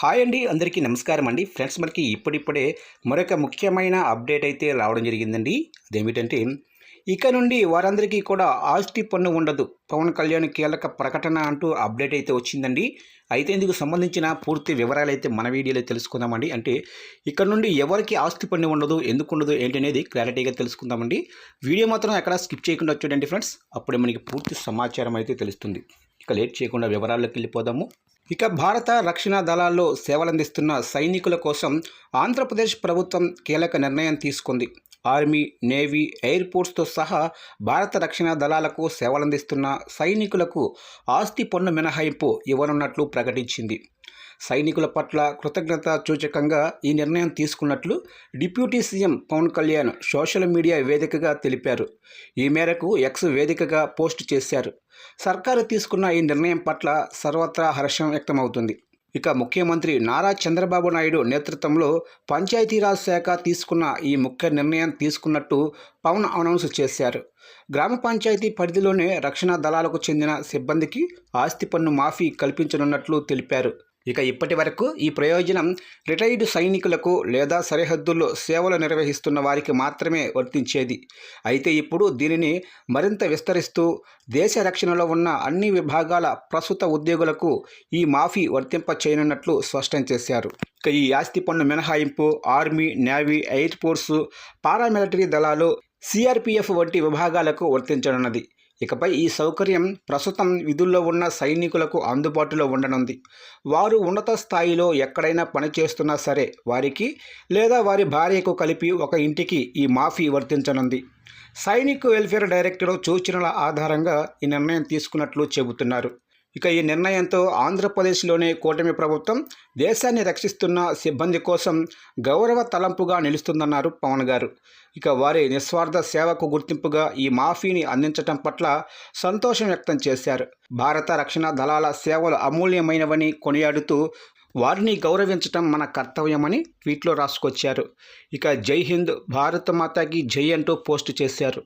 Hi అండి అందరికీ నమస్కారం అండి. ఫ్రెండ్స్ మనకి ఇప్పుడిప్పుడే మరొక ముఖ్యమైన అప్డేట్ అయితే రావడం జరిగిందండి. అదేమిటంటే ఇక నుండి వారందరికీ కూడా ఆస్తి పన్ను ఉండదు. పవన్ కళ్యాణ్ కీలక ప్రకటన అంటూ అప్డేట్ అయితే వచ్చిందండి. అయితే ఇందుకు సంబంధించిన పూర్తి వివరాలు అయితే మన వీడియోలో తెలుసుకుందామండి. అంటే ఇక్కడ నుండి ఎవరికి ఆస్తి పన్ను ఉండదు ఎందుకు ఉండదు ఏంటి అనేది క్లారిటీగా తెలుసుకుందామండి. వీడియో మాత్రం ఎక్కడ స్కిప్ చేయకుండా చూడండి ఫ్రెండ్స్. అప్పుడే మనకి పూర్తి సమాచారం అయితే తెలుస్తుంది. ఇక లేట్ చేయకుండా వివరాల్లోకి వెళ్ళిపోదాము. ఇక భారత రక్షణ దళాల్లో సేవలందిస్తున్న సైనికుల కోసం ఆంధ్రప్రదేశ్ ప్రభుత్వం కీలక నిర్ణయం తీసుకుంది. ఆర్మీ నేవీ ఎయిర్ ఫోర్స్తో సహా భారత రక్షణ దళాలకు సేవలందిస్తున్న సైనికులకు ఆస్తి పన్ను మినహాయింపు ఇవ్వనున్నట్లు ప్రకటించింది. సైనికుల పట్ల కృతజ్ఞత సూచకంగా ఈ నిర్ణయం తీసుకున్నట్లు deputy CM Pawan Kalyan social media వేదికగా తెలిపారు. ఈ మేరకు ఎక్స్ వేదికగా పోస్ట్ చేశారు. సర్కారు తీసుకున్న ఈ నిర్ణయం పట్ల సర్వత్రా హర్షం వ్యక్తమవుతుంది. ఇక ముఖ్యమంత్రి నారా చంద్రబాబు నాయుడు నేతృత్వంలో పంచాయతీరాజ్ శాఖ తీసుకున్న ఈ ముఖ్య నిర్ణయం తీసుకున్నట్టు పవన్ అనౌన్స్ చేశారు. గ్రామ పంచాయతీ పరిధిలోనే రక్షణ దళాలకు చెందిన సిబ్బందికి ఆస్తి పన్ను మాఫీ కల్పించనున్నట్లు తెలిపారు. ఇక ఇప్పటి వరకు ఈ ప్రయోజనం రిటైర్డ్ సైనికులకు లేదా సరిహద్దుల్లో సేవలు నిర్వహిస్తున్న వారికి మాత్రమే వర్తించేది. అయితే ఇప్పుడు దీనిని మరింత విస్తరిస్తూ దేశ రక్షణలో ఉన్న అన్ని విభాగాల ప్రస్తుత ఉద్యోగులకు ఈ మాఫీ వర్తింప చేయనున్నట్లు స్పష్టం చేశారు. ఇక ఈ ఆస్తి పన్ను మినహాయింపు army navy air force paramilitary దళాలు సిఆర్పిఎఫ్ వంటి విభాగాలకు వర్తించనున్నది. ఇకపై ఈ సౌకర్యం ప్రస్తుతం విధుల్లో ఉన్న సైనికులకు అందుబాటులో ఉండనుంది. వారు ఉన్నత స్థాయిలో ఎక్కడైనా పనిచేస్తున్నా సరే వారికి లేదా వారి భార్యకు కలిపి ఒక ఇంటికి ఈ మాఫీ వర్తించనుంది. సైనిక్ వెల్ఫేర్ డైరెక్టర్ సూచనల ఆధారంగా ఈ నిర్ణయం తీసుకున్నట్లు చెబుతున్నారు. ఇక ఈ నిర్ణయంతో ఆంధ్రప్రదేశ్లోనే కూటమి ప్రభుత్వం దేశాన్ని రక్షిస్తున్న సిబ్బంది కోసం గౌరవ తలంపుగా నిలుస్తుందన్నారు పవన్ గారు. ఇక వారి నిస్వార్థ సేవకు గుర్తింపుగా ఈ మాఫీని అందించటం పట్ల సంతోషం వ్యక్తం చేశారు. భారత రక్షణ దళాల సేవలు అమూల్యమైనవని కొనియాడుతూ వారిని గౌరవించటం మన కర్తవ్యమని ట్వీట్లో రాసుకొచ్చారు. ఇక జై హింద్ భారత మాతాకి జై అంటూ పోస్ట్ చేశారు.